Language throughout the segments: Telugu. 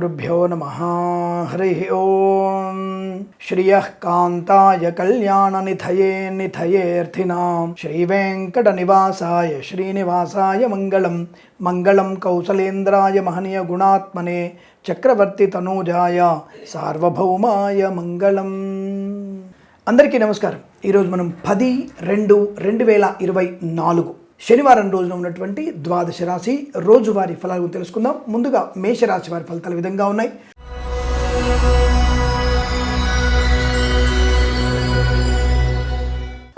శ్రీగురుభ్యో నమ హరి ఓం శ్రియ కాంతాయ కళ్యాణనిధయే నిధయేర్థినాం శ్రీవేంకట నివాసాయ శ్రీనివాసాయ మంగళం మంగళం కౌసలేంద్రాయ మహనీయ గుణాత్మనే చక్రవర్తి తనూజాయ సార్వభౌమాయ మంగళం అందరికీ నమస్కారం. ఈరోజు మనం పది రెండు రెండు వేల ఇరవై నాలుగు శనివారం రోజున ఉన్నటువంటి ద్వాదశ రాశి రోజువారి ఫలాలు తెలుసుకుందాం. ముందుగా మేషరాశి వారి ఫలితాలు విధంగా ఉన్నాయి.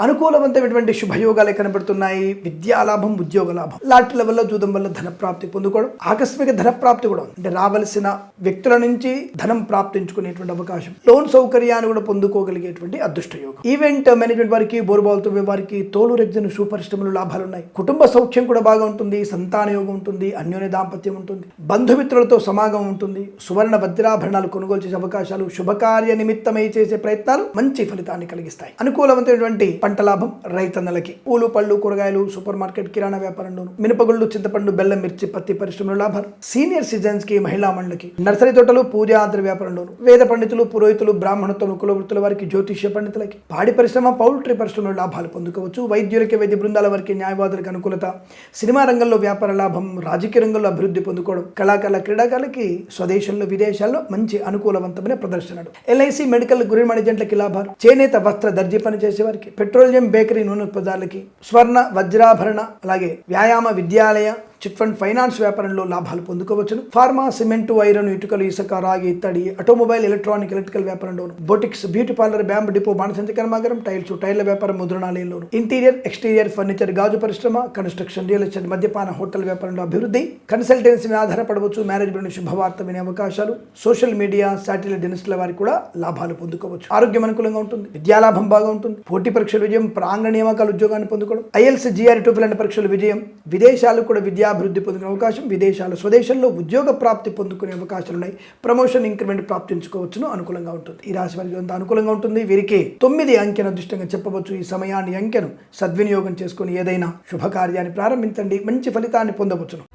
అనుకూలవంతమైనటువంటి శుభయోగాలే కనబడుతున్నాయి. విద్యాలాభం ఉద్యోగ లాభం. లాటరీల వల్ల జూదం వల్ల ధన ప్రాప్తి పొందుకోవడం ఆకస్మిక ధన ప్రాప్తి కూడా అంటే రావలసిన వ్యక్తుల నుంచి ధనం ప్రాప్తించుకునేటువంటి అవకాశం లోన్ సౌకర్యాన్ని కూడా పొందుకోగలిగేటువంటి అదృష్ట యోగం. ఈవెంట్ మేనేజ్మెంట్ వారికి బోరుబాల్తో వారికి తోలు రెగ్జన్ సూపరిశ్రమలు లాభాలు ఉన్నాయి. కుటుంబ సౌఖ్యం కూడా బాగా ఉంటుంది సంతాన యోగం ఉంటుంది అన్యోన్య దాంపత్యం ఉంటుంది బంధుమిత్రులతో సమాగం ఉంటుంది సువర్ణ భద్రాభరణాలు కొనుగోలు చేసే అవకాశాలు శుభకార్య నిమిత్తమై చేసే ప్రయత్నాలు మంచి ఫలితాన్ని కలిగిస్తాయి. అనుకూలవంతమైనటువంటి పంట లాభం రైతన్నలకి. పూలు పళ్ళు కూరగాయలు సూపర్ మార్కెట్ కిరాణా వ్యాపారంలోను మినపగుళ్ళు చింతపండు బెల్లం మిర్చి పత్తి పరిశ్రమల లాభాలు. సీనియర్ సిటిజన్స్కి మహిళా మండలికి. నర్సరీ తోటలు పూజా ఆద్ర వ్యాపారంలోను. వేద పండితులు పురోహితులు బ్రాహ్మణత్వం కులవృత్తుల వారికి జ్యోతిష్య పండితులకి. పాడి పరిశ్రమ పౌల్ట్రీ పరిశ్రమలో లాభాలు పొందుకోవచ్చు. వైద్యులకి వైద్య బృందాల వారికి న్యాయవాదులకు అనుకూలత. సినిమా రంగంలో వ్యాపార లాభం రాజకీయ రంగంలో అభివృద్ధి పొందుకోవడం. కళాకారుల క్రీడాకారులకి స్వదేశంలో విదేశాల్లో మంచి అనుకూలవంతమైన ప్రదర్శనలు. ఎల్ఐసి మెడికల్ గురి మేనేజెంట్లకి లాభాలు. చేనేత వస్త్ర దర్జీ పని చేసే వారికి పెట్రోలియం బేకరీ నూనె పదార్థాలకి స్వర్ణ వజ్రాభరణ అలాగే వ్యాయామ విద్యాలయ చిట్ ఫండ్ ఫైనాన్స్ వ్యాపారంలో లాభాలు పొందుకోవచ్చును. ఫార్మా సిమెంటు ఐరన్ ఇటుకలు ఇసుక రాగి ఇత్తడి automobile electronic electrical వ్యాపారంలోను. Boutiques beauty parlour bamboo depot బాణసంచి కర్మాగారం టైల్స్ టైర్ల వ్యాపారం ముద్రణాలయంలోను. ఇంటీరియర్ ఎక్స్టీరియర్ ఫర్నిచర్ గాజు పరిశ్రమ కన్స్ట్రక్షన్ రియల్ ఎస్టేట్ మద్యపాన హోటల్ వ్యాపారంలో అభివృద్ధి. కన్సల్టెన్సీ మీద ఆధారపడవచ్చు మేనేజ్మెంట్ శుభవార్త వినే అవకాశాలు. సోషల్ మీడియా శాటిలైట్ డెనిస్ట్ల వారికి కూడా లాభాలు పొందుకోవచ్చు. ఆరోగ్యం అనుకూలంగా ఉంటుంది. విద్యాలాభం బాగా ఉంటుంది. పోటీ పరీక్షల విజయం ప్రాంగణ నియామకాల ఉద్యోగాన్ని పొందుకోవడం. ఐఎల్స్ జిఆర్ టూ పరీక్షల విజయం. విదేశాలు కూడా అభివృద్ధి పొందుకునే అవకాశం విదేశాలు స్వదేశంలో ఉద్యోగ ప్రాప్తి పొందుకునే అవకాశాలు ఉన్నాయి. ప్రమోషన్ ఇంక్రిమెంట్ ప్రాప్తించుకోవచ్చును అనుకూలంగా ఉంటుంది. ఈ రాశి వారికి అంత అనుకూలంగా ఉంటుంది. వీరికి తొమ్మిది అంకెను అదృష్టంగా చెప్పవచ్చు. ఈ సమయాన్ని అంకెను సద్వినియోగం చేసుకుని ఏదైనా శుభకార్యాన్ని ప్రారంభించండి. మంచి ఫలితాన్ని పొందవచ్చును.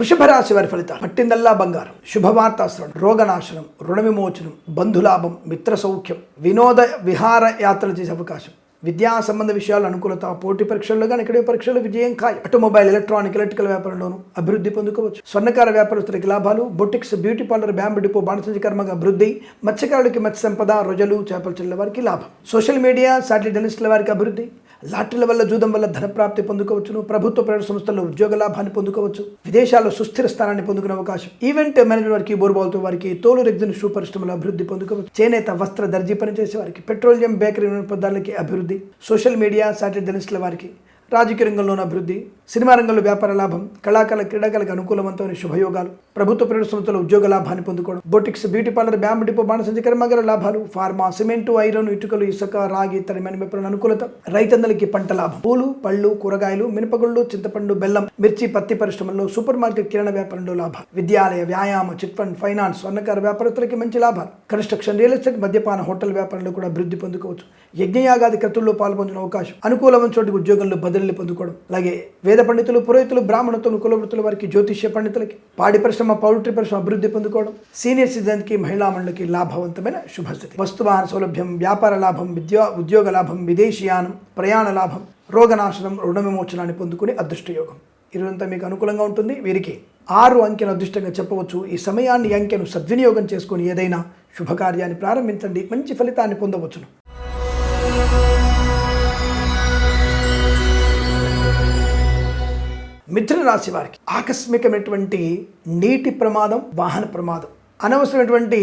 వృషభ రాశి వారి ఫలితాలు. పట్టిందల్లా బంగారం శుభవార్తాశ్రవణం రోగనాశనం రుణ విమోచనం బంధులాభం మిత్ర సౌఖ్యం వినోద విహార యాత్రలు చేసే అవకాశం. విద్యా సంబంధ విషయాలు అనుకూలత పోటీ పరీక్షల్లో కానీ ఇక్కడ పరీక్షలు విజయం ఖాయం. ఆటోమొబైల్ ఎలక్ట్రానిక్ ఎలక్ట్రికల్ వ్యాపారంలోను అభివృద్ధి పొందుకోవచ్చు. స్వర్ణకార వ్యాపారస్తులకి లాభాలు boutiques beauty parlour bamboo depot బాణసంచి కర్మగా అభివృద్ధి మత్స్యకారులకి మత్స్య సంపద రొజలు చేపలు చెల్లె వారికి లాభం. సోషల్ మీడియా శాటిలైట్ జర్నలిస్టుల వారికి అభివృద్ధి లాటరీల వల్ల జూదం వల్ల ధన ప్రాప్తి పొందుకోవచ్చును. ప్రభుత్వ ప్రైవేట్ సంస్థల్లో ఉద్యోగ లాభాన్ని పొందుకోవచ్చు. విదేశాల్లో సుస్థిర స్థానాన్ని పొందుకునే అవకాశం. ఈవెంట్ మేనేజ్మెంట్ వారికి బోర్బాల్తో వారికి తోలు రెగ్జిన్ షూ పరిశ్రమలో అభివృద్ధి పొందుకోవచ్చు. చేనేత వస్త్ర దర్జీ పనిచేసే వారికి పెట్రోలియం బేకరీ పదార్థాలకి అభివృద్ధి. సోషల్ మీడియా శాటిలైట్ జర్నలిస్టుల వారికి రాజకీయ రంగంలోని అభివృద్ధి సినిమా రంగంలో వ్యాపార లాభం కళాకాల క్రీడాకారులకు అనుకూలవంతమైన శుభయోగాలు ప్రభుత్వ ప్రైవేట్ సంస్థల ఉద్యోగ లాభాన్ని పొందుకోవడం boutiques beauty parlour bamboo depot బాణసంచి కర్మాగార లాభాలు ఫార్మా సిమెంటు ఐరన్ ఇటుకలు ఇసుక రాగి ఇతర మెనుమెప్పల అనుకూలత రైతన్నలకి పంట లాభం. పూలు పళ్ళు కూరగాయలు మినపగుళ్ళు చింతపండు బెల్లం మిర్చి పత్తి పరిశ్రమల్లో సూపర్ మార్కెట్ కిరణ వ్యాపారంలో లాభాలు. విద్యాలయ వ్యాయామ చిట్ ఫండ్ ఫైనాన్స్ స్వర్ణకార వ్యాపారస్తులకి మంచి లాభాలు. కన్స్ట్రక్షన్ రియల్ ఎస్టేట్ మద్యపాన హోటల్ వ్యాపారంలో కూడా అభివృద్ధి పొందుకోవచ్చు. యజ్ఞయాగాది క్రతుల్లో పాల్పొందిన అవకాశం. అనుకూలమైన చోటికి ఉద్యోగంలో బదిలీలు పొందుకోవడం. అలాగే వేద పండితులు పురోహితులు బ్రాహ్మణత్వం కులవృత్తుల వారికి జ్యోతిష్య పండితులకి పాడి పరిశ్రమ పౌల్ట్రీ పరిశ్రమ అభివృద్ధి పొందుకోవడం సీనియర్ సిటిజన్కి మహిళా మండలికి లాభవంతమైన శుభస్థితి. వస్తువాహన సౌలభ్యం వ్యాపార లాభం విద్యా ఉద్యోగ లాభం విదేశీయానం ప్రయాణ లాభం రోగనాశనం రుణ విమోచనాన్ని పొందుకునే అదృష్టయోగం. ఇరువంతా మీకు అనుకూలంగా ఉంటుంది. వీరికి ఆరు అంకెను అదృష్టంగా చెప్పవచ్చు. ఈ సమయాన్ని అంకెను సద్వినియోగం చేసుకుని ఏదైనా శుభకార్యాన్ని ప్రారంభించండి. మంచి ఫలితాన్ని పొందవచ్చును. మిథున రాశి వారికి ఆకస్మికమైనటువంటి నీటి ప్రమాదం వాహన ప్రమాదం. అనవసరమైనటువంటి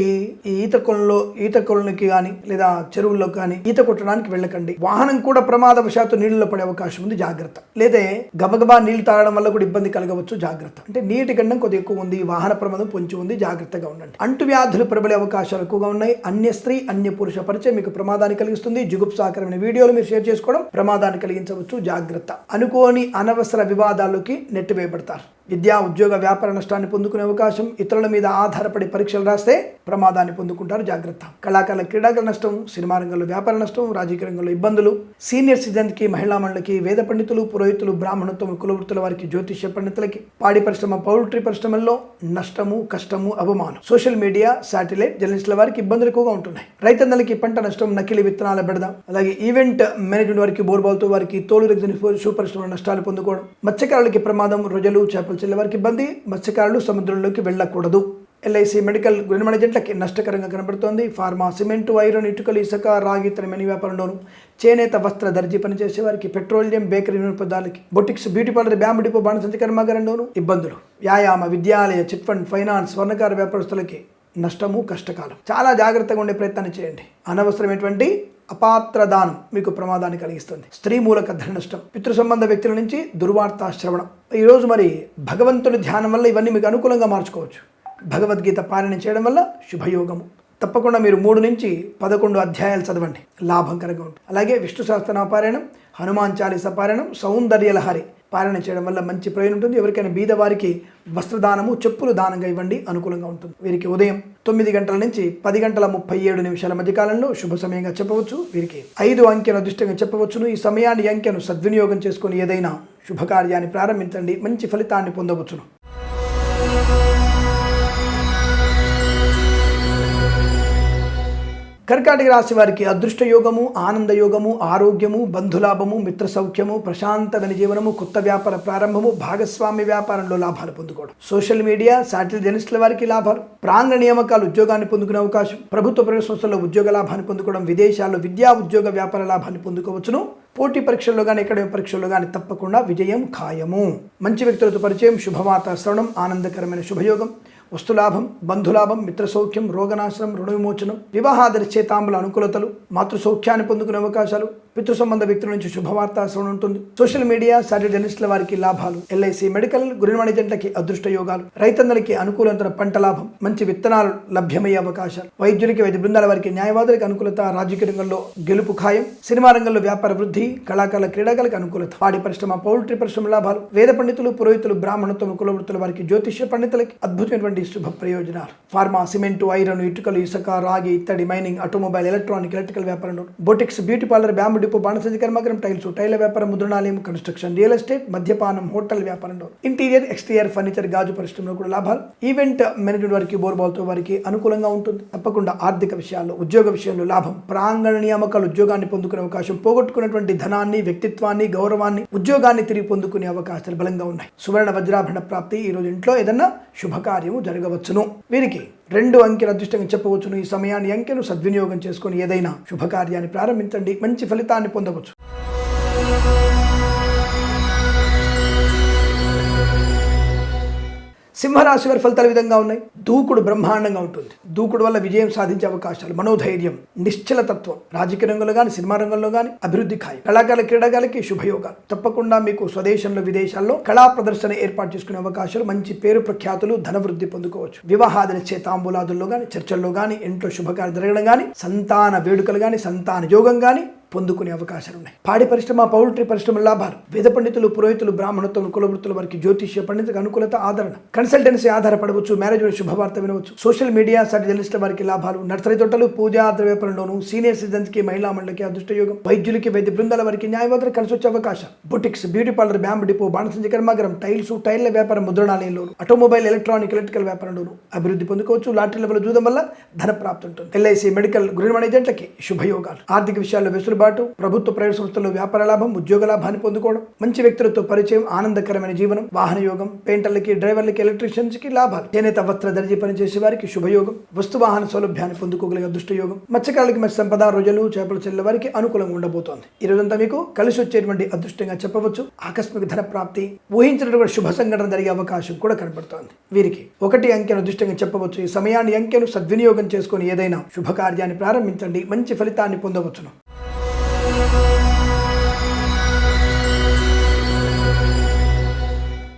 ఈ ఈత కొలంలో ఈత కొలనికి కానీ లేదా చెరువుల్లో కానీ ఈత కొట్టడానికి వెళ్ళకండి. వాహనం కూడా ప్రమాదవశాత్తు నీళ్ళలో పడే అవకాశం ఉంది జాగ్రత్త. లేదా గబగబా నీళ్ళు తాగడం వల్ల కూడా ఇబ్బంది కలగవచ్చు జాగ్రత్త. అంటే నీటి గండం కొద్దిగా ఎక్కువ ఉంది వాహన ప్రమాదం పొంచి ఉంది జాగ్రత్తగా ఉండండి. అంటువ్యాధులు ప్రబలే అవకాశాలు ఎక్కువగా ఉన్నాయి. అన్య స్త్రీ అన్య పురుష పరిచయం మీకు ప్రమాదాన్ని కలిగిస్తుంది. జుగుప్సాకరమైన వీడియోలు మీరు షేర్ చేసుకోవడం ప్రమాదాన్ని కలిగించవచ్చు జాగ్రత్త. అనుకోని అనవసర వివాదాల్లోకి నెట్టివేయబడతారు. విద్యా ఉద్యోగ వ్యాపార నష్టాన్ని పొందుకునే అవకాశం ఇతరుల మీద ఆధారపడి పరీక్షలు రాస్తే ప్రమాదాన్ని పొందుకుంటారు జాగ్రత్త. కళాకారుల క్రీడాకార నష్టం సినిమా రంగంలో వ్యాపార నష్టం రాజకీయ రంగంలో ఇబ్బందులు సీనియర్ సిటిజన్కి మహిళా మండలికి వేద పండితులు పురోహితులు బ్రాహ్మణత్వం కులవృత్తుల వారికి జ్యోతిష్య పండితులకి పాడి పరిశ్రమ పౌల్ట్రీ పరిశ్రమల్లో నష్టము కష్టము అవమానం. సోషల్ మీడియా శాటిలైట్ జర్నలిస్టుల వారికి ఇబ్బందులు ఎక్కువగా ఉంటున్నాయి. రైతన్నలకి పంట నష్టం నకిలీ విత్తనాల బెడద అలాగే ఈవెంట్ మేనేజ్మెంట్ వారికి బోర్బాల్తో వారికి తోలు రెగ్జిన్ షూ పరిశ్రమ నష్టాలు పొందుకోవడం మత్స్యకారులకి ప్రమాదం రొజలు చేపలు చెల్లె వారికి ఇబ్బంది మత్స్యకారులు సముద్రంలోకి వెళ్ళకూడదు. ఎల్ఐసి మెడికల్ గుణమణజెంట్లకి నష్టకరంగా కనబడుతోంది. ఫార్మా సిమెంటు ఐరన్ ఇటుకలు ఇసుక రాగి తరమని వ్యాపారంలోను చేనేత వస్త్ర దర్జీ పనిచేసే వారికి petroleum bakery పదార్థాలకి boutiques beauty parlour bamboo depot బాణసంచి కర్మాగారంలోను ఇబ్బందులు. వ్యాయామ విద్యాలయ చిట్ ఫండ్ ఫైనాన్స్ స్వర్ణకార వ్యాపారస్తులకి నష్టము కష్టకాలం. చాలా జాగ్రత్తగా ఉండే ప్రయత్నాన్ని చేయండి. అనవసరమైనటువంటి అపాత్ర దానం మీకు ప్రమాదాన్ని కలిగిస్తుంది. స్త్రీ మూలక ధన నష్టం పితృ సంబంధ వ్యక్తుల నుంచి దుర్వార్త శ్రవణం. ఈరోజు మరి భగవంతుని ధ్యానం వల్ల ఇవన్నీ మీకు అనుకూలంగా మార్చుకోవచ్చు. భగవద్గీత పాలన చేయడం వల్ల శుభయోగము. తప్పకుండా మీరు మూడు నుంచి పదకొండు అధ్యాయాలు చదవండి. లాభంకరంగా ఉంటుంది. అలాగే విష్ణు సహస్రనామ పారాయణం హనుమాన్ చాలీస పారాయణం సౌందర్యలహరి లహరి చేయడం వల్ల మంచి ప్రయోజనం ఉంటుంది. ఎవరికైనా బీద వారికి వస్త్రదానము చెప్పులు దానంగా ఇవ్వండి అనుకూలంగా ఉంటుంది. వీరికి ఉదయం తొమ్మిది గంటల నుంచి పది గంటల ముప్పై ఏడు నిమిషాల మధ్య కాలంలో శుభ సమయంగా చెప్పవచ్చు. వీరికి ఐదు అంకెను అదృష్టంగా చెప్పవచ్చును. ఈ సమయాన్ని అంకెను సద్వినియోగం చేసుకుని ఏదైనా శుభకార్యాన్ని ప్రారంభించండి. మంచి ఫలితాన్ని పొందవచ్చును. కర్కాటక రాశి వారికి అదృష్ట యోగము ఆనంద యోగము ఆరోగ్యము బంధులాభము మిత్ర సౌఖ్యము ప్రశాంతమైన జీవనము కొత్త వ్యాపార ప్రారంభము భాగస్వామ్య వ్యాపారంలో లాభాలు పొందుకోవడం. సోషల్ మీడియా శాటిలైట్ జర్నలిస్టుల వారికి లాభాలు ప్రాంగణ నియామకాలు ఉద్యోగాన్ని పొందుకునే అవకాశం ప్రభుత్వ ప్రైవేట్ సంస్థల్లో ఉద్యోగ లాభాన్ని పొందుకోవడం విదేశాల్లో విద్యా ఉద్యోగ వ్యాపార లాభాన్ని పొందుకోవచ్చును. పోటీ పరీక్షల్లో కానీ ఎక్కడైనా పరీక్షల్లో కానీ తప్పకుండా విజయం ఖాయము. మంచి వ్యక్తులతో పరిచయం శుభవార్త శ్రవణం ఆనందకరమైన శుభయోగం. వస్తులాభం బంధులాభం మిత్రసౌఖ్యం రోగనాశనం రుణ విమోచనం వివాహాదరి చేతాంబుల అనుకూలతలు మాతృ సౌఖ్యాన్ని పొందుకునే అవకాశాలు పితృ సంబంధ వ్యక్తుల నుంచి శుభవార్త శ్రవణం ఉంటుంది. సోషల్ మీడియా సాటి జర్నలిస్టుల వారికి లాభాలు. ఎల్ఐసి మెడికల్ గురివాణి జంటకి అదృష్ట యోగాలు. రైతన్నలకి అనుకూలంతర పంట లాభం. మంచి విత్తనాలు లభ్యమయ్యే అవకాశాలు. వైద్యులకి వైద్య బృందాల వారికి న్యాయవాదులకు అనుకూలత రాజకీయ రంగంలో గెలుపు ఖాయం. సినిమా రంగంలో వ్యాపార వృద్ధి కళాకారుల క్రీడాకారులకు అనుకూలత. పాడి పరిశ్రమ పౌల్ట్రీ పరిశ్రమ లాభాలు. వేద పండితులు పురోహితులు బ్రాహ్మణత్వం కులవృత్తుల వారికి జ్యోతిష్య పండితులకి అద్భుతమైనటువంటి శుభ ప్రయోజనాలు. ఫార్మా సిమెంట్ ఐరన్ ఇటుకలు ఇసుక రాగి ఇత్తడి మైనింగ్ ఆటోమొబైల్ ఎలక్ట్రానిక్ ఎలక్ట్రికల్ వ్యాపారంలో. Boutiques beauty parlour bamboo depot బాణసంచి కర్మాగారం టైల్స్ టైల వ్యాపారం ముద్రణాలయం కన్స్ట్రక్షన్ రియల్ ఎస్టేట్ మద్యపానం హోటల్ వ్యాపారంలో ఇంటీరియర్ ఎక్స్టీరియర్ ఫర్నిచర్ గాజు పరిశ్రమలో కూడా లాభాలు. ఈవెంట్ మేనేజ్మెంట్ వారికి బోర్బాల్తో వారికి అనుకూలంగా ఉంటుంది. తప్పకుండా ఆర్థిక విషయాల్లో ఉద్యోగ విషయంలో లాభం. ప్రాంగణ నియామకాలు ఉద్యోగాన్ని పొందుకునే అవకాశం పోగొట్టుకున్నటువంటి ధనాన్ని వ్యక్తిత్వాన్ని గౌరవాన్ని ఉద్యోగాన్ని తిరిగి పొందుకునే అవకాశాలు బలంగా ఉన్నాయి. సువర్ణ వజ్రాభరణ ప్రాప్తి. ఈ రోజు ఇంట్లో ఏదన్నా శుభకార్యము జరగవచ్చును. వీరికి రెండు అంకెల అదృష్టంగా చెప్పవచ్చును. ఈ సమయాన్ని అంకెను సద్వినియోగం చేసుకొని ఏదైనా శుభకార్యాన్ని ప్రారంభించండి. మంచి ఫలితాన్ని పొందవచ్చు. సింహరాశి వారి ఫలితాలు విధంగా ఉన్నాయి? దూకుడు బ్రహ్మాండంగా ఉంటుంది. దూకుడు వల్ల విజయం సాధించే అవకాశాలు మనోధైర్యం నిశ్చలతత్వం రాజకీయ రంగంలో కానీ సినిమా రంగంలో కానీ అభివృద్ధి ఖాయం. కళాకారుల క్రీడాకారులకి శుభయోగాలు. తప్పకుండా మీకు స్వదేశంలో విదేశాల్లో కళా ప్రదర్శన ఏర్పాటు చేసుకునే అవకాశాలు మంచి పేరు ప్రఖ్యాతులు ధనవృద్ధి పొందుకోవచ్చు. వివాహాది చేతాంబులాదుల్లో కానీ చర్చల్లో కానీ ఇంట్లో శుభకార్యం జరగడం కానీ సంతాన వేడుకలు కానీ సంతాన యోగం కానీ పొందుకునే అవకాశాలు ఉన్నాయి. పాడి పరిశ్రమ పౌల్ట్రీ పరిశ్రమ లాభాలు వేద పండితులు పురోహితులు బ్రాహ్మణత్వం కులవృత్తుల వారికి జ్యోతిష్య పండితులకు అనుకూలత ఆదరణ. కన్సల్టెన్సీ ఆధారపడవచ్చు మేనేజ్మెంట్ శుభవార్త వినవచ్చు. సోషల్ మీడియా సైట్ జర్నలిస్టుల వారికి లాభాలు నర్సరీ తోటలు పూజా ద్రవ్యాపారంలోను సీనియర్ సిటిజన్స్కి మహిళా మండలికి అదృష్టయోగం వైద్యులకి వైద్య బృందాల వారికి న్యాయవాదులు కలిసి వచ్చే అవకాశం boutiques beauty parlour bamboo depot బాణసంజ కర్మాగారం టైల్స్ టైర్ల వ్యాపారం ముద్రణాలయంలోను ఆటోమొబైల్ ఎలక్ట్రానిక్ ఎలక్ట్రికల్ వ్యాపారంలోను అభివృద్ధి పొందుకోవచ్చు. లాటరీ లెవెల్ చూడడం వల్ల ధన ప్రాప్తి ఉంటుంది. ఎల్ఐసి మెడికల్ గృహ ఏజెంట్లకి శుభయోగాలు. ఆర్థిక విషయాల్లో వెసులుబాటు ప్రభుత్వ ప్రైవేట్ సంస్థల్లో వ్యాపార లాభం ఉద్యోగ లాభాన్ని పొందుకోవడం మంచి వ్యక్తులతో పరిచయం ఆనందకరమైన జీవనం వాహన యోగం పెయింటర్లకి డ్రైవర్లకి ఎలక్ట్రీషియన్స్కి లాభాలు. చేనేత వస్త్ర దర్జీ పనిచేసే వారికి శుభయోగం. వస్తు వాహన సౌలభ్యాన్ని పొందుకోగలిగే అదృష్టయోగం మత్స్యకారులకి మంచి సంపద రోజులు చేపలు చెల్లె వారికి అనుకూలంగా ఉండబోతోంది. ఈ రోజంతా మీకు కలిసి వచ్చేటువంటి అదృష్టంగా చెప్పవచ్చు. ఆకస్మిక ధన ప్రాప్తి ఊహించినటువంటి శుభ సంఘటన జరిగే అవకాశం కూడా కనబడుతోంది. వీరికి ఒకటి అంకెను అదృష్టంగా చెప్పవచ్చు. ఈ సమయాన్ని అంకెను సద్వినియోగం చేసుకొని ఏదైనా శుభకార్యాన్ని ప్రారంభించండి. మంచి ఫలితాన్ని పొందవచ్చును. Thank you.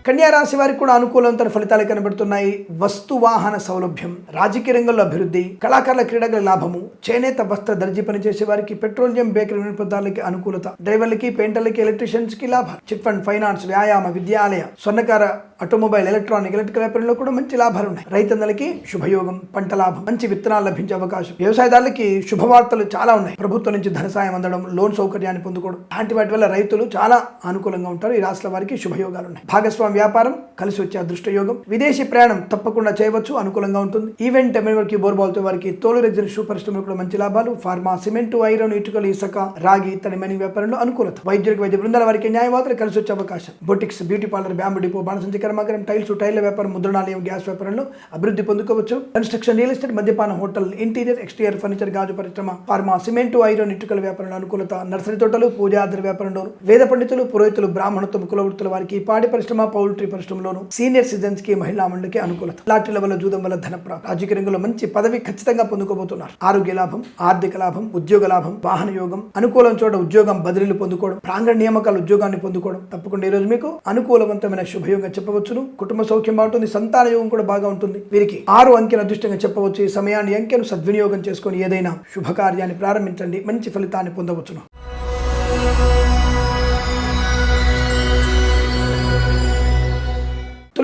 కన్యారాశి వారికి కూడా అనుకూలంతో ఫలితాలు కనబడుతున్నాయి. వస్తు వాహన సౌలభ్యం రాజకీయ రంగంలో అభివృద్ధి కళాకారుల క్రీడల లాభము చేనేత వస్త్ర దర్జీ పనిచేసే వారికి పెట్రోలియం బేకరీ వినియోగదారులకి అనుకూలత డ్రైవర్లకి పెయింటర్లకి ఎలక్ట్రీషియన్స్కి లాభం చిట్ ఫండ్ ఫైనాన్స్ వ్యాయామ విద్యాలయ స్వర్ణకార ఆటోమొబైల్ ఎలక్ట్రానిక్ ఎలక్ట్రికల్ వ్యాపారంలో కూడా మంచి లాభాలు ఉన్నాయి రైతన్నలకి శుభయోగం పంట లాభం మంచి విత్తనాలు లభించే అవకాశం వ్యవసాయదారులకి శుభవార్తలు చాలా ఉన్నాయి. ప్రభుత్వం నుంచి ధన సాయం అందడం లోన్ సౌకర్యాన్ని పొందుకోవడం లాంటి వాటి వల్ల రైతులు చాలా అనుకూలంగా ఉంటారు. ఈ రాష్ట్రాల వారికి శుభయోగాలు ఉన్నాయి భాగస్వామి వ్యాపారం కలిసి వచ్చే అదృష్టయోగం విదేశీ ప్రయాణం తప్పకుండా చేయవచ్చు అనుకూలంగా ఉంటుంది. ఈవెంట్ వారికి బోర్బాల్తో వారికి తోలు రెగ్జర్ షూ పరిశ్రమలో కూడా మంచి లాభాలు. ఫార్మా సిమెంట్ ఐరన్ ఇటుకలు ఇసుక రాగి ఇత్తడి మైనింగ్ వ్యాపారంలో అనుకూలత. వైద్యులకు వైద్య బృందాల వారికి న్యాయవాదులు కలిసి వచ్చే అవకాశం. Boutiques beauty parlour bamboo depot బాణసంచి కర్మాగారం టైల్స్ టైర్ల వ్యాపారం ముద్రణాలయం గ్యాస్ వ్యాపారంలో అభివృద్ధి పొందుకోవచ్చు. కన్స్ట్రక్షన్ రియల్ ఎస్టేట్ మద్యపాన హోటల్ ఇంటీరియర్ ఎక్స్టీరియర్ ఫర్నిచర్ గాజు పరిశ్రమ ఫార్మా సిమెంట్ ఐరన్ ఇటుకల వ్యాపారంలో అనుకూలత. నర్సరీ తోటలు పూజాద్ర వ్యాపారంలో వేద పండితులు పురోహితులు బ్రాహ్మణత్వం కులవృత్తుల వారికి పాడి పరిశ్రమ పౌల్ట్రీ పరిశ్రమలోను సీనియర్ సిటిజన్స్కి మహిళా మండలికి అనుకూలత. లాటరీల వల్ల జూదం వల్ల ధన ప్రాప్తి రాజకీయ రంగంలో మంచి పదవి ఖచ్చితంగా పొందుకోబోతున్నారు. ఆరోగ్య లాభం ఆర్థిక లాభం ఉద్యోగ లాభం వాహన యోగం అనుకూలం చోట ఉద్యోగం బదిలీలు పొందుకోవడం ప్రాంగణ నియామకాల ఉద్యోగాన్ని పొందుకోవడం. తప్పకుండా ఈ రోజు మీకు అనుకూలవంతమైన శుభయోగం చెప్పవచ్చును. కుటుంబ సౌఖ్యం బాగుంటుంది సంతాన యోగం కూడా బాగా ఉంటుంది. వీరికి ఆరు అంకెలు అదృష్టంగా చెప్పవచ్చు. ఈ సమయాన్ని అంకెను సద్వినియోగం చేసుకొని ఏదైనా శుభకార్యాన్ని ప్రారంభించండి. మంచి ఫలితాన్ని పొందవచ్చును.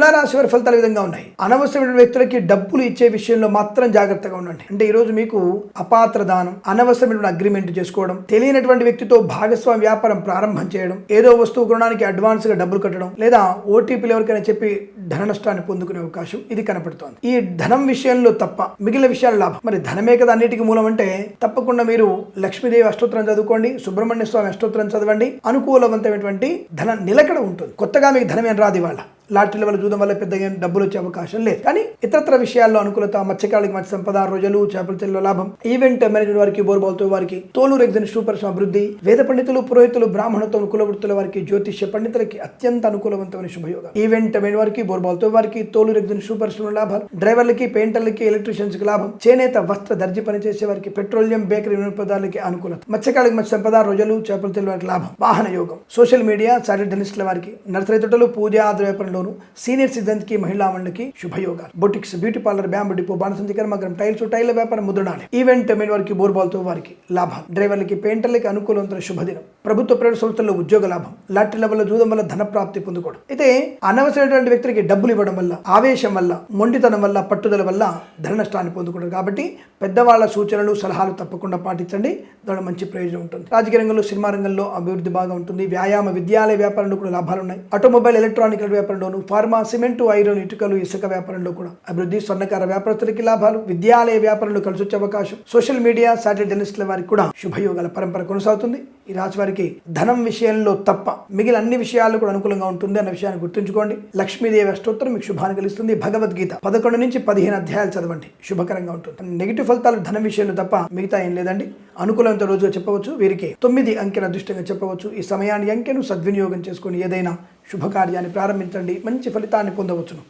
తులారాశి వారి ఫలితాలు విధంగా ఉన్నాయి. అనవసరమైన వ్యక్తులకి డబ్బులు ఇచ్చే విషయంలో మాత్రం జాగ్రత్తగా ఉండండి. అంటే ఈరోజు మీకు అపాత్ర దానం అనవసరమైన అగ్రిమెంట్ చేసుకోవడం తెలియనటువంటి వ్యక్తితో భాగస్వామి వ్యాపారం ప్రారంభం చేయడం ఏదో వస్తువు కొనడానికి అడ్వాన్స్గా డబ్బులు కట్టడం లేదా ఓటీపీలు ఎవరికైనా చెప్పి ధన నష్టాన్ని పొందుకునే అవకాశం ఇది కనపడుతోంది. ఈ ధనం విషయంలో తప్ప మిగిలిన విషయాలు లాభం. మరి ధనమే కదా అన్నిటికీ మూలం అంటే తప్పకుండా మీరు లక్ష్మీదేవి అష్టోత్తరం చదువుకోండి సుబ్రహ్మణ్య స్వామి అష్టోత్తరం చదవండి. అనుకూలవంతమైనటువంటి ధన నిలకడ ఉంటుంది. కొత్తగా మీకు ధనం ఏం రాదు ఇవాళ. లాటరీల వల్ల చూడడం వల్ల పెద్దగా డబ్బులు వచ్చే అవకాశం లేదు. కానీ ఇతరత్ర విషయాల్లో అనుకూలత మత్స్యకారులకు మత్స్య సంపద రోజులు చేపల చెల్లెల లాభం ఈవెంట్ మేనేజ్మెంట్ వారికి బోర్బాల్తో వారికి తోలు రెగ్జన్ షూ పరిశ్రమ అభివృద్ధి వేద పండితులు పురోహితులు బ్రాహ్మణతో అనుకూల వృత్తుల వారికి జ్యోతిష్య పండితులకి అత్యంత అనుకూలవంతమైన శుభయోగం. ఈవెంట్ మేనేజ్ వారికి బోర్బాల్తో వారికి తోలు రెగ్జన్ షూ పరిశ్రమ లాభాలు డ్రైవర్లకి పెయింటర్లకి ఎలక్ట్రీషియన్స్కి లాభం చేనేత వస్త్ర దర్జీ పనిచేసే వారికి పెట్రోలియం బేకరీ పదార్థాలకి అనుకూలత మత్స్యకారులకు మంచి సంపద రోజులు చేపల చెల్లెల వారికి లాభం వాహన యోగం సోషల్ మీడియా సాటిలైట్ డెనిస్ట్ల వారికి నర్సరీ తోటలు పూజ ఆద్ర వ్యాపారంలోను సీనియర్ సిద్ధాంతికి కి మహిళా మండలికి శుభయోగాలు. Boutiques beauty parlour bamboo depot బాణసంతి కర్మగ్రం టైల్స్ టైల్ వ్యాపారం ముద్రణాలు. ఈవెంట్ మెయిన్ వారికి బోర్బాల్తో వారికి లాభాలు డ్రైవర్లకి పెయింటర్లకి అనుకూలవంతుల శుభదినం. ప్రభుత్వ ప్రైవేట్ సంస్థల్లో ఉద్యోగ లాభం. లాటరీ వల్ల చూడడం వల్ల ధన ప్రాప్తి పొందుకోవడం. అయితే అనవసరమైనటువంటి వ్యక్తికి డబ్బులు ఇవ్వడం వల్ల ఆవేశం వల్ల మొండితనం వల్ల పట్టుదల వల్ల ధన నష్టాన్ని పొందుకుంటారు. కాబట్టి పెద్దవాళ్ళ సూచనలు సలహాలు తప్పకుండా పాటించండి. దాని మంచి ప్రయోజనం ఉంటుంది. రాజకీయ రంగంలో సినిమా రంగంలో అభివృద్ధి బాగా ఉంటుంది. వ్యాయామ విద్యాలయ వ్యాపారంలో కూడా లాభాలు ఉన్నాయి ఆటోమొబైల్ ఎలక్ట్రానిక్ వ్యాపారంలోను ఫార్మా సిమెంట్ ఐరన్ ఇటుకలు ఇసుక వ్యాపారంలో కూడా. అభివృద్ధి స్వర్ణకార వ్యాపారస్తులకి లాభాలు విద్యాలయ వ్యాపారంలో కలిసి వచ్చే అవకాశం. సోషల్ మీడియా సాటిలైట్ డెనిస్ట్ల వారికి కూడా శుభయోగాల పరంపర కొనసాగుతుంది. ఈ రాశి వారికి ధనం విషయంలో తప్ప మిగిలిన అన్ని విషయాలు కూడా అనుకూలంగా ఉంటుంది అన్న విషయాన్ని గుర్తుంచుకోండి. లక్ష్మీదేవి అష్టోత్తరం మీకు శుభాన్ని కలిగిస్తుంది భగవద్గీత పదకొండు నుంచి పదిహేను అధ్యాయాలు చదవండి. శుభకరంగా ఉంటుంది. నెగిటివ్ ఫలితాలు ధనం విషయంలో తప్ప మిగతా ఏం లేదండి. అనుకూలంతో రోజుగా చెప్పవచ్చు. వీరికి తొమ్మిది అంకెల అదృష్టంగా చెప్పవచ్చు. ఈ సమయాన్ని అంకెను సద్వినియోగం చేసుకొని ఏదైనా శుభకార్యాన్ని ప్రారంభించండి. మంచి ఫలితాన్ని పొందవచ్చును.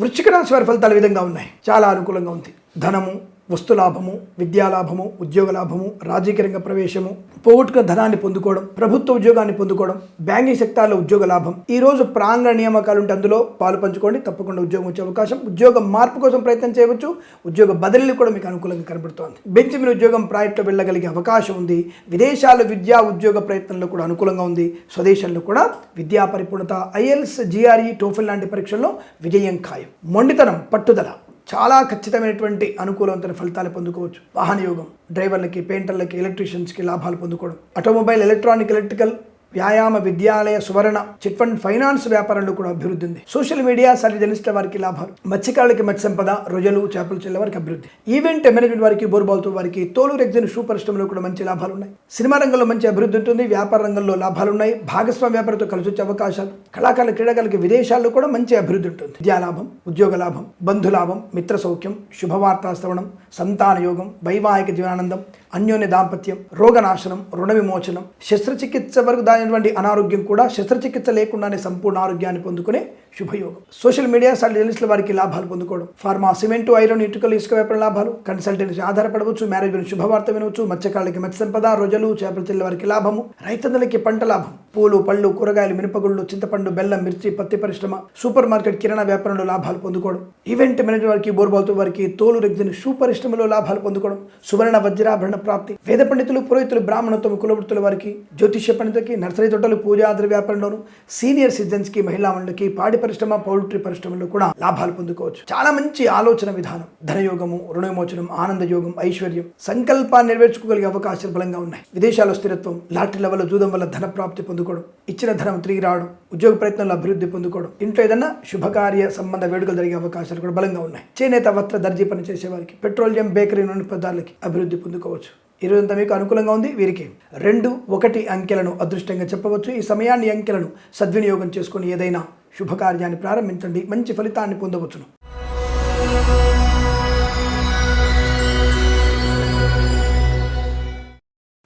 వృశ్చిక రాశి వారి ఫలితాలు విధంగా ఉన్నాయి. చాలా అనుకూలంగా ఉంది. ధనము వస్తులాభము విద్యాలాభము ఉద్యోగ లాభము రాజకీయ రంగ ప్రవేశము పోగొట్టుకున్న ధనాన్ని పొందుకోవడం ప్రభుత్వ ఉద్యోగాన్ని పొందుకోవడం బ్యాంకింగ్ సెక్టార్లో ఉద్యోగ లాభం. ఈ రోజు ప్రాంగణ నియామకాలు ఉంటే అందులో పాలు పంచుకోండి. తప్పకుండా ఉద్యోగం వచ్చే అవకాశం. ఉద్యోగ మార్పు కోసం ప్రయత్నం చేయవచ్చు. ఉద్యోగ బదిలీలు కూడా మీకు అనుకూలంగా కనబడుతోంది. బెంచ్ మీద ఉద్యోగం ప్రాజెక్టులో వెళ్ళగలిగే అవకాశం ఉంది. విదేశాల్లో విద్యా ఉద్యోగ ప్రయత్నంలో కూడా అనుకూలంగా ఉంది. స్వదేశంలో కూడా విద్యా పరిపూర్ణత ఐఎల్స్ జిఆర్ఈ టోఫిల్ లాంటి పరీక్షల్లో విజయం ఖాయం. మొండితనం పట్టుదల. చాలా ఖచ్చితమైనటువంటి అనుకూలవంతమైన ఫలితాలు పొందుకోవచ్చు. వాహన యోగం డ్రైవర్లకి పెయింటర్లకి ఎలక్ట్రీషియన్స్కి లాభాలు పొందుకోవడం. ఆటోమొబైల్ ఎలక్ట్రానిక్ ఎలక్ట్రికల్ వ్యాయామ విద్యాలయ సువర్ణ చిట్ ఫండ్ ఫైనాన్స్ వ్యాపారంలో కూడా అభివృద్ధి ఉంది సోషల్ మీడియా సర్జనిస్ట్ల వారికి లాభాలు. మత్స్యకారులకి మత్స్య సంపద రొయ్యలు చేపలు చెల్లె వారికి అభివృద్ధి. ఈవెంట్ మేనేజ్మెంట్ వారికి బోర్బాల్తో వారికి తోలు రెగ్జిన్ షూ పరిశ్రమలో కూడా మంచి లాభాలు ఉన్నాయి. సినిమా రంగంలో మంచి అభివృద్ధి ఉంటుంది వ్యాపార రంగంలో లాభాలు ఉన్నాయి. భాగస్వామ్య వ్యాపారంతో కలిసి వచ్చే అవకాశాలు. కళాకారుల క్రీడాకారులకి విదేశాల్లో కూడా మంచి అభివృద్ధి ఉంటుంది. విద్యాలాభం ఉద్యోగ లాభం బంధులాభం మిత్ర సౌఖ్యం శుభవార్తా శ్రవణం సంతాన యోగం వైవాహిక జీవనానందం అన్యోన్య దాంపత్యం రోగనాశనం రుణ విమోచనం శస్త్రచికిత్స వరకు దానిటువంటి అనారోగ్యం కూడా శస్త్రచికిత్స లేకుండానే సంపూర్ణ ఆరోగ్యాన్ని పొందుకునే శుభయోగం. సోషల్ మీడియా జర్నలిస్టుల వారికి లాభాలు పొందుకోవడం. ఫార్మా సిమెంట్ ఐరన్ ఇటుకలు ఇసుక వ్యాపార లాభాలు. కన్సల్టెన్సీ ఆధారపడవచ్చు. మ్యారేజ్ గురించి శుభవార్త వినవచ్చు. మత్స్యకారులకి మత్స్య సంపద రోజులు చేపల చెల్లె వారికి లాభము. రైతన్నులకి పంట లాభం. పూలు పళ్ళు కూరగాయలు మినపగుళ్ళు చింతపండు బెల్లం మిర్చి పత్తి పరిశ్రమ సూపర్ మార్కెట్ కిరాణా వ్యాపారంలో లాభాలు పొందుకోవడం. ఈవెంట్ మేనేజర్ వారికి బోర్బాల్తో వారికి తోలు రెగ్జిన్ షూ పరిశ్రమలో లాభాలు పొందుకోవడం. సువర్ణ వజ్రాభరణ ప్రాప్తి. వేద పండితులు పురోహితులు బ్రాహ్మణత్వం కులవృత్తుల వారికి జ్యోతిష్య పండితులకి నర్సరీ తోటలు పూజాద్ర వ్యాపారంలోను సీనియర్ సిటిజన్స్కి మహిళా మండలికి పాడి పరిశ్రమ పౌల్ట్రీ పరిశ్రమలో కూడా లాభాలు పొందుకోవచ్చు. చాలా మంచి ఆలోచన విధానం. ధనయోగము రుణవిమోచనం ఆనంద యోగం ఐశ్వర్యం సంకల్పాన్ని నెరవేర్చుకోగలిగే అవకాశాలు బలంగా ఉన్నాయి. విదేశాల్లో స్థిరత్వం లాటరీల వల్ల జూదం వల్ల ధన ప్రాప్తి పొందుకోవడం ఇచ్చిన ధనం తిరిగి రావడం ఉద్యోగ ప్రయత్నంలో అభివృద్ధి పొందుకోవడం ఇంట్లో ఏదైనా శుభకార్య సంబంధ వేడుకలు జరిగే అవకాశాలు కూడా బలంగా ఉన్నాయి. చేనేత వస్త్ర దర్జీ పని చేసేవారికి పెట్రోలియం బేకరీ నూనె పదార్థాలకి అభివృద్ధి పొందుకోవచ్చు. ఈరోజంతా మీకు అనుకూలంగా ఉంది. వీరికి రెండు ఒకటి అంకెలను అదృష్టంగా చెప్పవచ్చు. ఈ సమయాన్ని అంకెలను సద్వినియోగం చేసుకొని ఏదైనా శుభకార్యాన్ని ప్రారంభించండి. మంచి ఫలితాన్ని పొందవచ్చును.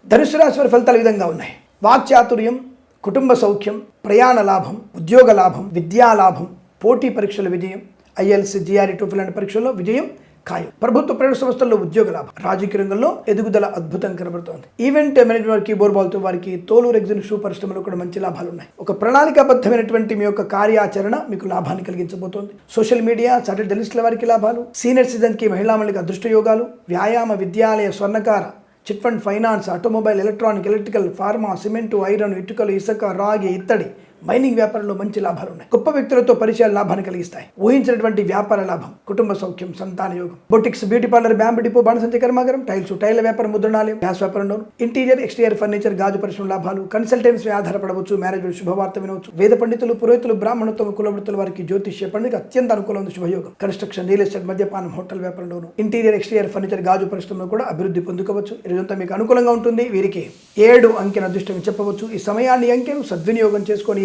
ధనుసు రాశి వారి ఫలితాలు విధంగా ఉన్నాయి. వాక్చాతుర్యం కుటుంబ సౌఖ్యం ప్రయాణ లాభం ఉద్యోగ లాభం విద్యా లాభం పోటీ పరీక్షల విజయం ఐఎల్సి జిఆర్ఈ టూఫ్ లాంటి పరీక్షల్లో విజయం ఖాయం. ప్రభుత్వ ప్రైవేట్ సంస్థల్లో ఉద్యోగ లాభం. రాజకీయ రంగంలో ఎదుగుదల అద్భుతం కనబడుతోంది. ఈవెంట్ మేనేజ్మెంట్ వారికి బోర్బాల్తో వారికి తోలు రెగ్జిన్ షూ పరిశ్రమలో కూడా మంచి లాభాలు ఉన్నాయి. ఒక ప్రణాళికాబద్ధమైనటువంటి మీ యొక్క కార్యాచరణ మీకు లాభాన్ని కలిగించబోతోంది. సోషల్ మీడియా చార్టెడ్ జర్నలిస్టుల వారికి లాభాలు. సీనియర్ సిటిజన్కి మహిళా మండలికి అదృష్ట యోగాలు. వ్యాయామ విద్యాలయ స్వర్ణకార chit fund finance automobile electronic electrical pharma cement iron ఇటుకలు ఇసుక రాగి ఇత్తడి మైనింగ్ వ్యాపారంలో మంచి లాభాలు ఉన్నాయి. గొప్ప వ్యక్తులతో పరిచయాలు లాభాన్ని కలిగిస్తాయి. ఊహించినటువంటి వ్యాపార లాభం కుటుంబ సౌఖ్యం సంతాన యోగం. Boutiques beauty parlour bamboo depot బాణసంచ కర్మాగారం టైల్స్ టైల్ వ్యాపారం ముద్రణాలయం గ్యాస్ వ్యాపారంలో ఇంటీరియర్ ఎక్స్టీరియర్ ఫర్నిచర్ గాజు పరిశ్రమ లాభాలు కన్సల్టెన్సీ ఆధారపడవచ్చు మ్యారేజ్ శుభవార్త వినవచ్చు. వేద పండితులు పురోహితులు బ్రాహ్మణత్వం కులవృత్తుల వారికి జ్యోతిష్య పండుగ అత్యంత అనుకూలమైన శుభయోగం. కన్స్ట్రక్షన్ రియల్ ఎస్టేట్ మద్యపానం హోటల్ వ్యాపారంలోను. ఇంటీరియర్ ఎక్స్టీరియర్ ఫర్నిచర్ గాజు పరిశ్రమలో కూడా అభివృద్ధి పొందుకోవచ్చు. ఇదంతా మీకు అనుకూలంగా ఉంటుంది. వీరికి ఏడు అంకెన అదృష్టం చెప్పవచ్చు. ఈ సమయాన్ని అంకెను సద్వినియోగం చేసుకొని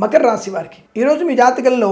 మకర రాశి వారికి. ఈరోజు మీ జాతకంలో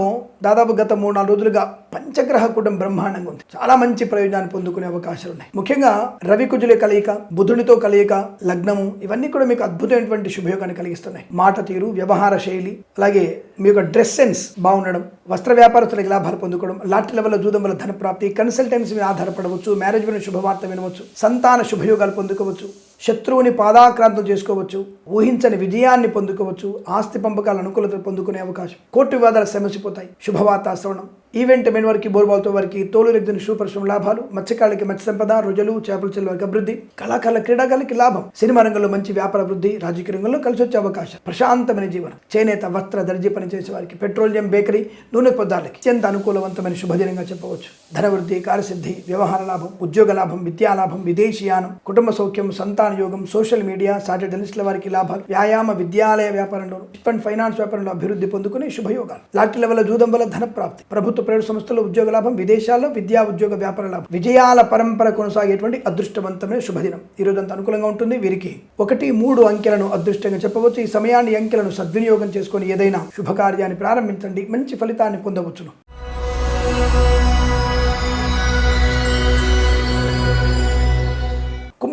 దాదాపు గత మూడు నాలుగు రోజులుగా పంచగ్రహ కూటం బ్రహ్మాండంగా ఉంది. చాలా మంచి ప్రయోజనాన్ని పొందుకునే అవకాశాలు ఉన్నాయి. ముఖ్యంగా రవి కుజుల కలయిక బుధుడితో కలయిక లగ్నము ఇవన్నీ కూడా మీకు అద్భుతమైనటువంటి శుభయోగాన్ని కలిగిస్తున్నాయి. మాట తీరు వ్యవహార శైలి అలాగే మీ యొక్క డ్రెస్ సెన్స్ బాగుండడం వస్త్ర వ్యాపారస్తులకి లాభాలు పొందుకోవడం లాటరీ లెవెల్లో జూదం వల్ల ధనప్రాప్తి కన్సల్టెన్సీ మీద ఆధారపడవచ్చు మ్యారేజ్ మీద శుభవార్త వినవచ్చు సంతాన శుభయోగాలు పొందుకోవచ్చు శత్రువుని పాదాక్రాంతం చేసుకోవచ్చు ఊహించని విజయాన్ని పొందుకోవచ్చు ఆస్తి పంపకాల అనుకూలత పొందుకునే అవకాశం. కోర్టు వివాదాలు సమసిపోతాయి. శుభవార్త శ్రవణం. ఈవెంట్ మెయిన్ వారికి బోర్బాల్తో వారికి తోలు రెగ్గిన షూ పరిశ్రమ లాభాలు మత్స్యకారులకి మత్స్య సంపద రోజులు చేపల చెల్లు వారికి అభివృద్ధి కళాకారుల క్రీడాకారులకి లాభం సినిమా రంగంలో మంచి వ్యాపార అభివృద్ధి రాజకీయ రంగంలో కలిసి వచ్చే అవకాశం ప్రశాంతమైన జీవనం చేనేత వస్త్ర దర్జీ పనిచేసే వారికి పెట్రోలియం బేకరీ నూనె పదార్థాలకి అత్యంత అనుకూలవంతమైన శుభదినంగా చెప్పవచ్చు. ధనవృద్ధి కార్యసిద్ధి వ్యవహార లాభం ఉద్యోగ లాభం విద్యా లాభం విదేశీయానం కుటుంబ సౌఖ్యం సంతాన యోగం సోషల్ మీడియా సాటర్డే జర్నలిస్టుల వారికి లాభాలు వ్యాయామ విద్యాలయ వ్యాపారంలో చిట్ ఫండ్ ఫైనాన్స్ వ్యాపారంలో అభివృద్ధి పొందుకునే శుభయోగాలు. లాటరీ లెవెల్ జూదం వల్ల ధన ప్రాప్తి ప్రభుత్వ ప్రైవేట్ సంస్థల్లో ఉద్యోగ లాభం విదేశాల్లో విద్యా ఉద్యోగ వ్యాపార లాభం. విజయాల పరంపర కొనసాగేటువంటి అదృష్టవంతమైన శుభదినం. ఈ రోజు అంత అనుకూలంగా ఉంటుంది. వీరికి ఒకటి మూడు అంకెలను అదృష్టంగా చెప్పవచ్చు. ఈ సమయాన్ని అంకెలను సద్వినియోగం చేసుకొని ఏదైనా శుభకార్యాన్ని ప్రారంభించండి. మంచి ఫలితాన్ని పొందవచ్చును.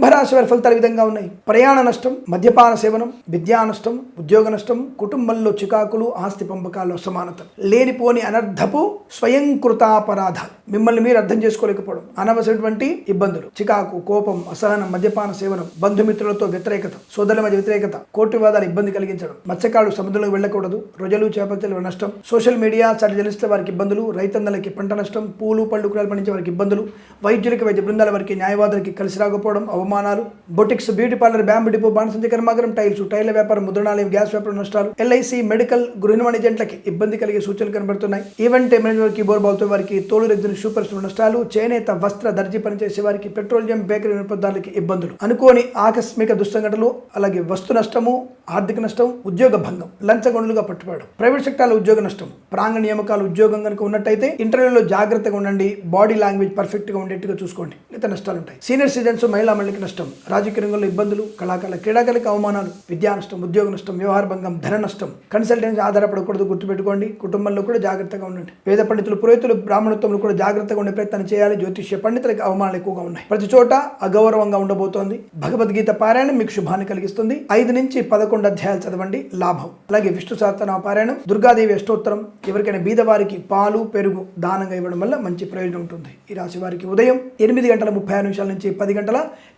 కుంభరాశి వారి ఫలితాలు విధంగా ఉన్నాయి. ప్రయాణ నష్టం మద్యపాన సేవనం విద్యా నష్టం ఉద్యోగ నష్టం కుటుంబంలో చికాకులు ఆస్తి పంపకాల్లో సమానత లేనిపోని అనర్ధపు స్వయంకృతాపరాధాలు. మిమ్మల్ని మీరు అర్థం చేసుకోలేకపోవడం అనవసరమైనటువంటి ఇబ్బందులు చికాకు కోపం అసహనం మద్యపాన సేవనం బంధుమిత్రులతో వ్యతిరేకత సోదరుల మధ్య వ్యతిరేకత కోర్టు వివాదాలు ఇబ్బంది కలిగించడం మత్స్యకారులు సముద్రంలోకి వెళ్ళకూడదు రొజలు చేపల నష్టం సోషల్ మీడియా చాటి జర్నలిస్టుల వారికి ఇబ్బందులు రైతన్నలకి పంట నష్టం పూలు పళ్ళు కూరలు పండించే వారికి ఇబ్బందులు వైద్యులకి వైద్య బృందాల వారికి న్యాయవాదులకి కలిసి రాకపోవడం అవమానాలు boutiques beauty parlour bamboo depot బాణసంచి కర్మాగరం టైల్స్ టైర్ల వ్యాపారం ముద్రణాలయం గ్యాస్ వ్యాపారం నష్టాలు ఎల్ఐసి మెడికల్ గృహ ఏజెంట్లకి ఇబ్బంది కలిగే సూచనలు కనబడుతున్నాయి. ఈవెంట్ మేనేజ్మెంట్ కీబోర్డ్ బాల్తో వారికి తోలు రెగ్జిన షూ పరిశ్రమ నష్టాలు చేనేత వస్త్ర దర్జీ పనిచేసే వారికి పెట్రోలియం బేకరీ వినియోగదారులకి ఇబ్బందులు. అనుకోని ఆకస్మిక దుస్సంఘటనలు అలాగే వస్తు నష్టము ఆర్థిక నష్టం ఉద్యోగ భంగం లంచగొండలుగా పట్టుబడడం. ప్రైవేట్ సెక్టార్లో ఉద్యోగ నష్టం ప్రాంగ నియామకాలు ఉద్యోగం కనుక ఉన్నట్టయితే ఇంటర్వ్యూలో జాగ్రత్తగా ఉండండి బాడీ లాంగ్వేజ్ పర్ఫెక్ట్గా ఉండేట్టుగా చూసుకోండి. లేదా నష్టాలు ఉంటాయి. సీనియర్ సిటిజన్స్ మహిళా మండలికి నష్టం రాజకీయ రంగంలో ఇబ్బందులు కళాకారుల క్రీడాకారులకు అవమానాలు విద్యా నష్టం ఉద్యోగ నష్టం వ్యవహార భంగం ధన నష్టం. కన్సల్టెన్సీ ఆధారపడకూడదు గుర్తుపెట్టుకోండి. కుటుంబంలో కూడా జాగ్రత్తగా ఉండండి. వేద పండితులు పురోహితులు బ్రాహ్మణత్వంలో కూడా జాగ్రత్తగా ఉండే ప్రయత్నం చేయాలి. జ్యోతిష్య పండితులకు అవమానాలు ఎక్కువగా ఉన్నాయి. ప్రతి చోట అగౌరవంగా ఉండబోతోంది. భగవద్గీత పారాయణం మీకు శుభాన్ని కలిగిస్తుంది. ఐదు నుంచి పదకొండు అధ్యాయాలు చదవండి. లాభం. అలాగే విష్ణు సహస్రనామ పారాయణం దుర్గాదేవి అష్టోత్తరం ఎవరికైనా బీదవారికి పాలు పెరుగు దానంగా ఇవ్వడం వల్ల మంచి ప్రయోజనం ఉంటుంది. ఈ రాశి వారికి ఉదయం ఎనిమిది గంటల ముప్పై ఆరు నిమిషాల నుంచి పది గంటల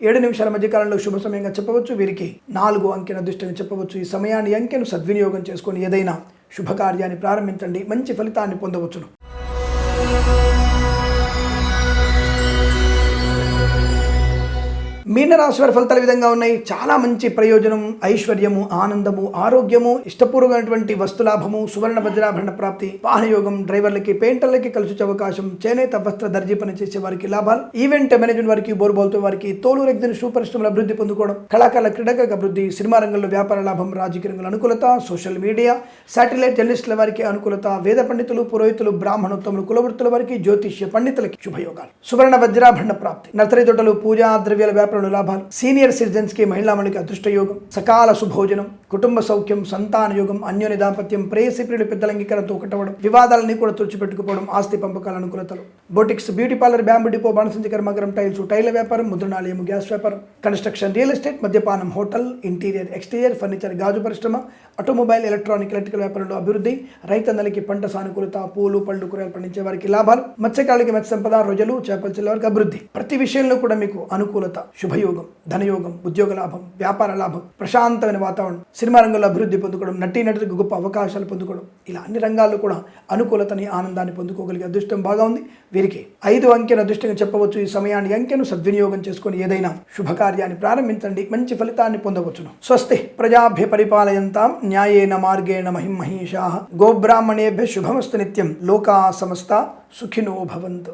ఏడు నిమిషాల మధ్య కాలంలో శుభ సమయంగా చెప్పవచ్చు. వీరికి నాలుగు అంకెన దృష్టిని చెప్పవచ్చు. ఈ సమయాన్ని అంకెను సద్వినియోగం చేసుకొని ఏదైనా శుభకార్యాన్ని ప్రారంభించండి. మంచి ఫలితాన్ని పొందవచ్చును. మీనరాశి వారి ఫలితాలు విధంగా ఉన్నాయి. చాలా మంచి ప్రయోజనం ఐశ్వర్యము ఆనందము ఆరోగ్యము ఇష్టపూర్వకమైనటువంటి వస్తులాభము సువర్ణ వజ్రాభరణ ప్రాప్తి వాహనయోగం డ్రైవర్లకి పెయింటర్లకి కలిసి అవకాశం చేనేత వస్త్ర దర్జీ పని చేసే వారికి లాభాలు ఈవెంట్ మేనేజ్మెంట్ వారికి బోర్బోల్తో వారికి తోలు రెగ్జిన్ షూ పరిశ్రమల అభివృద్ధి పొందుకోవడం కళాకారుల క్రీడాకారుల అభివృద్ధి సినిమా రంగంలో వ్యాపార లాభం రాజకీయ రంగంలో అనుకూలత సోషల్ మీడియా శాటిలైట్ జర్నలిస్టుల వారికి అనుకూలత వేద పండితులు పురోహితులు బ్రాహ్మణోత్తములు కులవృత్తుల వారికి జ్యోతిష్య పండితులకి శుభయోగాలు. సువర్ణ వజ్రాభరణ ప్రాప్తి నర్సరీ తోటలు పూజా ద్రవ్యాల రెండు లాభాలు. సీనియర్ సిటిజన్స్కి మహిళామణికి అదృష్ట యోగం సకాల సుభోజనం కుటుంబ సౌఖ్యం సంతాన యోగం అన్యోని దాంపత్యం ప్రేయసి ప్రియులు పెద్దల అంగీకారంతో ఒకటవడం వివాదాలని కూడా తుడిచిపెట్టుకుపోవడం ఆస్తి పంపకాల అనుకూలతలు. Boutiques beauty parlour bamboo depot బాణసంచి కర్మగరం టైల్స్ టైల వ్యాపారం ముద్రణాలయం గ్యాస్ వ్యాపారం కన్స్ట్రక్షన్ రియల్ ఎస్టేట్ మద్యపానం హోటల్ ఇంటీరియర్ ఎక్స్టీరియర్ ఫర్నిచర్ గాజు పరిశ్రమ ఆటోమొబైల్ ఎలక్ట్రానిక్ ఎలక్ట్రికల్ వ్యాపారంలో అభివృద్ధి రైతన్నలకి పంట సానుకూలత పూలు పళ్ళు కూరగాయలు పండించే వారికి లాభాలు మత్స్యకారులకి మత్స్య సంపద రొజలు చేపల చెల్లె వారికి అభివృద్ధి. ప్రతి విషయంలో కూడా మీకు అనుకూలత. శుభయోగం ధనయోగం ఉద్యోగ లాభం వ్యాపార లాభం ప్రశాంతమైన వాతావరణం సినిమా రంగంలో అభివృద్ధి పొందుకోవడం నటీ నటులకు గొప్ప అవకాశాలు పొందుకోవడం ఇలా అన్ని రంగాల్లో కూడా అనుకూలతని ఆనందాన్ని పొందుకోగలిగే అదృష్టం బాగా ఉంది. వీరికి ఐదు అంకెను అదృష్టంగా చెప్పవచ్చు. ఈ సమయాన్ని అంకెను సద్వినియోగం చేసుకుని ఏదైనా శుభకార్యాన్ని ప్రారంభించండి. మంచి ఫలితాన్ని పొందవచ్చును. స్వస్తి ప్రజాభ్య పరిపాలయంతాం న్యాయేన మార్గేణ మహిం మహిషా. గోబ్రాహ్మణేభ్య శుభమస్తు నిత్యం లోకా సమస్త సుఖినో భవంతు.